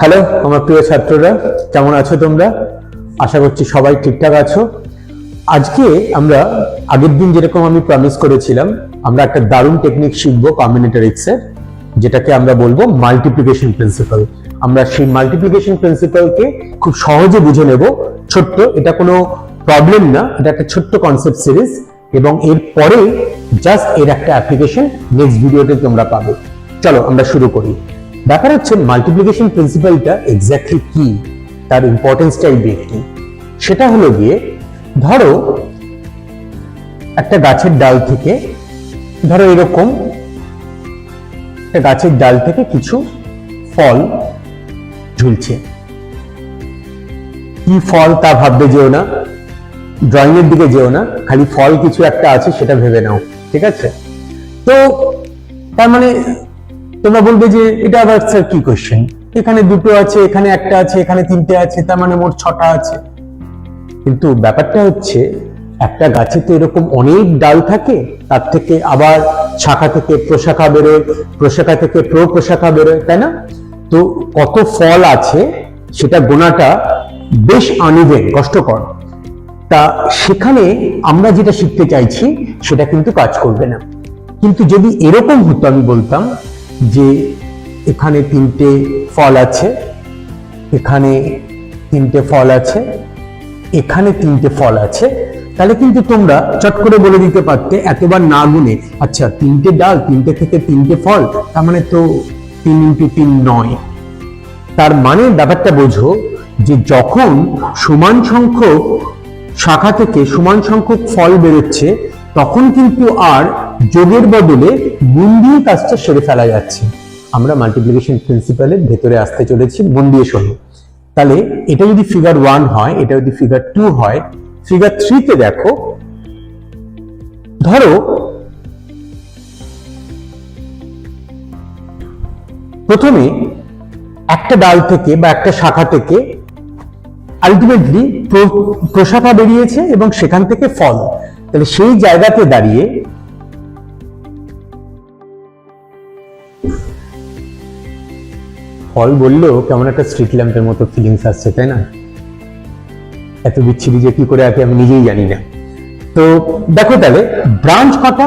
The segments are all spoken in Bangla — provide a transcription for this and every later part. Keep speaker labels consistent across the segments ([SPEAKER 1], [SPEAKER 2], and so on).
[SPEAKER 1] হ্যালো, আমার প্রিয় ছাত্ররা, কেমন আছো তোমরা? আশা করছি সবাই ঠিকঠাক আছো। আজকে আমরা আগের দিন যেরকম আমি প্রমিস করেছিলাম, আমরা একটা দারুণ টেকনিক শিখব কম্বিনেটরিক্সের যেটাকে আমরা বলব মাল্টিপ্লিকেশন প্রিন্সিপাল আমরা সেই মাল্টিপ্লিকেশন প্রিন্সিপালকে খুব সহজে বুঝে নেব। ছোট্ট, এটা কোনো প্রবলেম না, এটা একটা ছোট্ট কনসেপ্ট সিরিজ এবং এর পরে জাস্ট এর একটা অ্যাপ্লিকেশন নেক্সট ভিডিওতে তোমরা পাবে। চলো, আমরা শুরু করি। ব্যাপার হচ্ছে মাল্টিপ্লিকেশন প্রিন্সিপালটা এক্স্যাক্টলি কি? তার ইম্পর্টেন্সটাই কি? সেটা হলো গিয়ে, ধরো একটা গাছের ডাল থেকে, ধরো এরকম একটা গাছের ডাল থেকে কিছু ফল ঝুলছে। কি ফল তা ভাববে যেও না ড্রয়িং এর দিকে যেও না, খালি ফল কিছু একটা আছে সেটা ভেবে নাও, ঠিক আছে? তো, তার মানে তোমরা বলবে যে এটা আবার স্যার কি কোশ্চেন এখানে দুটো আছে, এখানে একটা আছে, এখানে তিনটে আছে, তার মানে মোট ছটা আছে। কিন্তু ব্যাপারটা হচ্ছে, একটা গাছে তো এরকম অনেক ডাল থাকে, তার থেকে আবার শাখা থেকে প্রশাখা বেরোয়, প্রশাখা থেকে প্র প্রশাখা বেরোয়, তাই না? তো কত ফল আছে, সেটা গোনাটা বেশ আনিভেন কষ্টকর। তা সেখানে আমরা যেটা শিখতে চাইছি, সেটা কিন্তু কাজ করবে না। কিন্তু যদি এরকম হতো আমি বলতাম যে এখানে তিনটে ফল আছে, এখানে তিনটে ফল আছে, এখানে তিনটে ফল আছে, তাহলে কিন্তু তোমরা চট করে বলে দিতে পারতে এতবার না গুনে আচ্ছা তিনটে ডাল, তিনটে থেকে তিনটে ফল, তার মানে তো তিন ইন্টু তিন নয়। তার মানে ব্যাপারটা বোঝো যে যখন সমান সংখ্যক শাখা থেকে সমান সংখ্যক ফল বেরোচ্ছে, তখন কিন্তু আর যোগের বদলে গুণ দিয়ে কাজটা সেরে ফেলা যাচ্ছে। আমরা মাল্টিপ্লিকেশন প্রিন্সিপালের ভেতরে আসতে চলেছি, মন দিয়ে শোনো। তাহলে এটা যদি ফিগার ওয়ান হয়, এটা যদি ফিগার টু হয় ফিগার থ্রিতে দেখো, ধরো প্রথমে একটা ডাল থেকে বা একটা শাখা থেকে আলটিমেটলি প্রশাখা বেরিয়েছে এবং সেখান থেকে ফল। তাহলে সেই জায়গাতে দাঁড়িয়ে ফল বললেও কেমন একটা স্ট্রিট ল্যাম্পের মতো ফিলিংস আসছে, তাই না? এত বিচ্ছিরি যে কি করে আছে আমি নিজেই জানি না। তো দেখো তাহলে ব্রাঞ্চ কটা?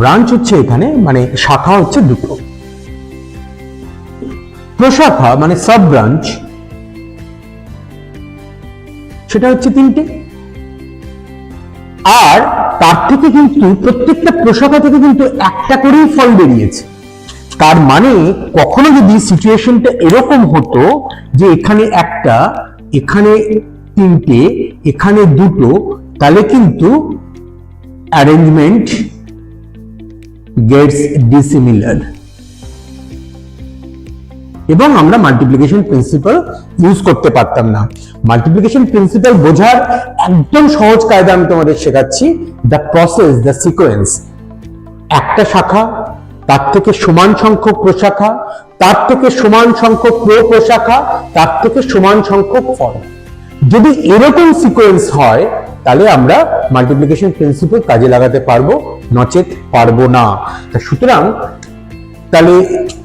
[SPEAKER 1] ব্রাঞ্চ হচ্ছে এখানে মানে শাখা হচ্ছে দুটো। প্রশাখা মানে সাব ব্রাঞ্চ সেটা হচ্ছে তিনটে। আর তার থেকে কিন্তু প্রত্যেকটা প্রশাখা থেকে কিন্তু একটা করেই ফল বেরিয়েছে। তার মানে কখনো যদি সিচুয়েশনটা এরকম হতো যে এখানে একটা, এখানে তিনটে, এখানে দুটো, তাহলে কিন্তু অ্যারেঞ্জমেন্ট গেটস ডিসিমিলার এবং আমরা মাল্টিপ্লিকেশন প্রিন্সিপাল ইউজ করতে পারতাম না। মাল্টিপ্লিকেশন প্রিন্সিপাল বোঝার একদম সহজ কায়দা আমি তোমাদের শেখাচ্ছি দ্য প্রসেস দ্য সিকোয়েন্স একটা শাখা তার থেকে সমান সংখ্যক প্রশাখা, তার থেকে সমান সংখ্যক প্র প্রশাখা তার থেকে সমান সংখ্যক ফল। যদি এরকম সিকোয়েন্স হয়, তাহলে আমরা মাল্টিপ্লিকেশন প্রিন্সিপাল কাজে লাগাতে পারব, নচেত পারব না। সুতরাং, তাহলে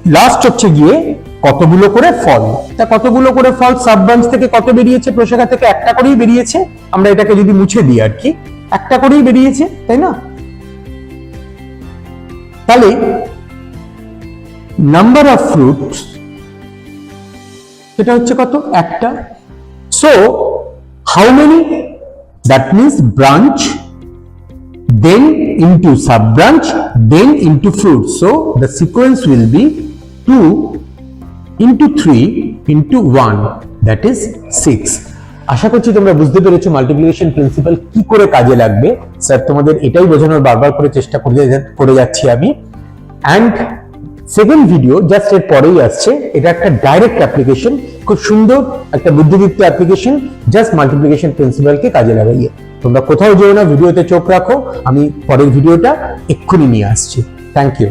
[SPEAKER 1] লাস্ট হচ্ছে গিয়ে কতগুলো করে ফল? তা কতগুলো করে ফল? সাব ব্রাঞ্চ থেকে কত বেরিয়েছে? প্রশাখা থেকে একটা করেই বেরিয়েছে। আমরা এটাকে যদি মুছে দিই আর কি, একটা করেই বেরিয়েছে, তাই না? তাহলে নাম্বার অফ ফ্রুটস সেটা হচ্ছে কত? একটা। So how many that means branch then into sub branch then into fruit. So, the sequence will be 2 into 3 into 1 that is 6 আশা করছি তোমরা বুঝতে পেরেছ মাল্টিপ্লিকেশন প্রিন্সিপাল কি করে কাজে লাগবে। স্যার তোমাদের এটাই বোঝানোর বারবার করে চেষ্টা করে করে যাচ্ছি আমি। অ্যান্ড সেকেন্ড ভিডিও জাস্ট এর পরেই আসছে। এটা একটা ডাইরেক্ট অ্যাপ্লিকেশন খুব সুন্দর একটা বুদ্ধিদীপ্ত অ্যাপ্লিকেশন জাস্ট মাল্টিপ্লিকেশন প্রিন্সিপালকে কাজে লাগাইয়ে। তোমরা কোথাও যেও না ভিডিওতে চোখ রাখো। আমি পরের ভিডিওটা এক্ষুনি নিয়ে আসছি। Thank you